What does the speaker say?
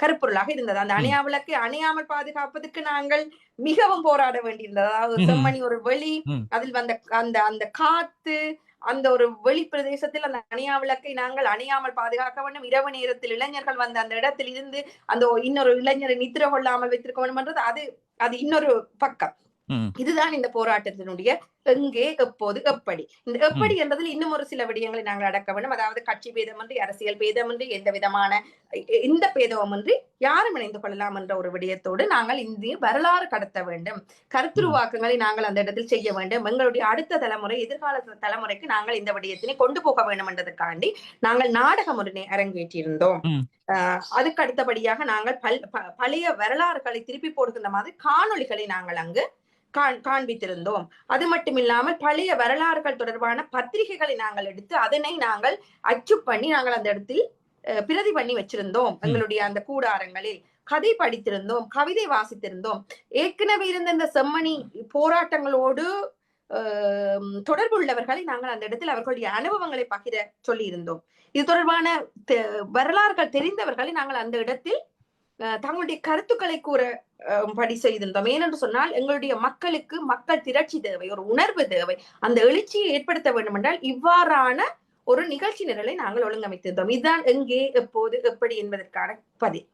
கருப்பொருளாக இருந்தது அந்த. அணையா விளக்கை அணையாமல் பாதுகாப்பதற்கு நாங்கள் மிகவும் போராட வேண்டியிருந்தது அதாவது. செம்மணி ஒரு வெளி. அதில் வந்த அந்த அந்த காத்து அந்த ஒரு வெளி பிரதேசத்தில் அந்த அணையா விளக்கை நாங்கள் அணையாமல் பாதுகாக்க வேண்டும் இரவு நேரத்தில் இளைஞர்கள் வந்து அந்த இடத்தில் இருந்து அந்த இன்னொரு இளைஞரை நித்திர கொள்ளாமல் வைத்திருக்க வேண்டும் என்றது அது அது இன்னொரு பக்கம். இதுதான் இந்த போராட்டத்தினுடைய எங்கே எப்போது எப்படி இந்த எப்படி என்பதில் இன்னும் ஒரு சில விடயங்களை நாங்கள் அடக்க வேண்டும் அதாவது கட்சி பேதமின்றி அரசியல் பேதமின்றி எந்த விதமான எந்த பேதமுமின்றி யாரும் இணைந்து கொள்ளலாம் என்ற ஒரு விடயத்தோடு நாங்கள் இந்திய வரலாறு கடத்த வேண்டும். கருத்துருவாக்கங்களை நாங்கள் அந்த இடத்தில் செய்ய வேண்டும். எங்களுடைய அடுத்த தலைமுறை எதிர்கால தலைமுறைக்கு நாங்கள் இந்த விடயத்தினை கொண்டு போக வேண்டும் என்றதுக்காண்டி நாங்கள் நாடகம் ஒன்றினை அரங்கேற்றியிருந்தோம். அதுக்கு அடுத்தபடியாக நாங்கள் பல் ப- பழைய வரலாறுகளை திருப்பி போடுகின்ற மாதிரி காணொளிகளை நாங்கள் அங்கு காண்- காண்பித்திருந்தோம். அது மட்டும் இல்லாமல் பழைய வரலாறுகள் தொடர்பான பத்திரிகைகளை நாங்கள் எடுத்து அதனை நாங்கள் அச்சு பண்ணி நாங்கள் அந்த இடத்தில் பிரதி பண்ணி வச்சிருந்தோம். எங்களுடைய அந்த கூடாரங்களில் கதை படித்திருந்தோம் கவிதை வாசித்திருந்தோம். ஏற்கனவே இருந்த இந்த செம்மணி போராட்டங்களோடு ஆஹ், தொடர்புள்ளவர்களை நாங்கள் அந்த இடத்தில் அவர்களுடைய அனுபவங்களை பகிர சொல்லி இருந்தோம் இது தொடர்பான வரலாறுகள் தெரிந்தவர்களை நாங்கள் அந்த இடத்தில் அஹ், தங்களுடைய கருத்துக்களை கூற படி செய்திருந்தோம். ஏனென்று சொன்னால் எங்களுடைய மக்களுக்கு மக்கள் திரட்சி தேவை ஒரு உணர்வு தேவை. அந்த எழுச்சியை ஏற்படுத்த வேண்டும் என்றால் இவ்வாறான ஒரு நிகழ்ச்சி நிரலை நாங்கள் ஒழுங்கமைத்திருந்தோம். இதுதான் எங்கே எப்போது எப்படி என்பதற்கான பதில்.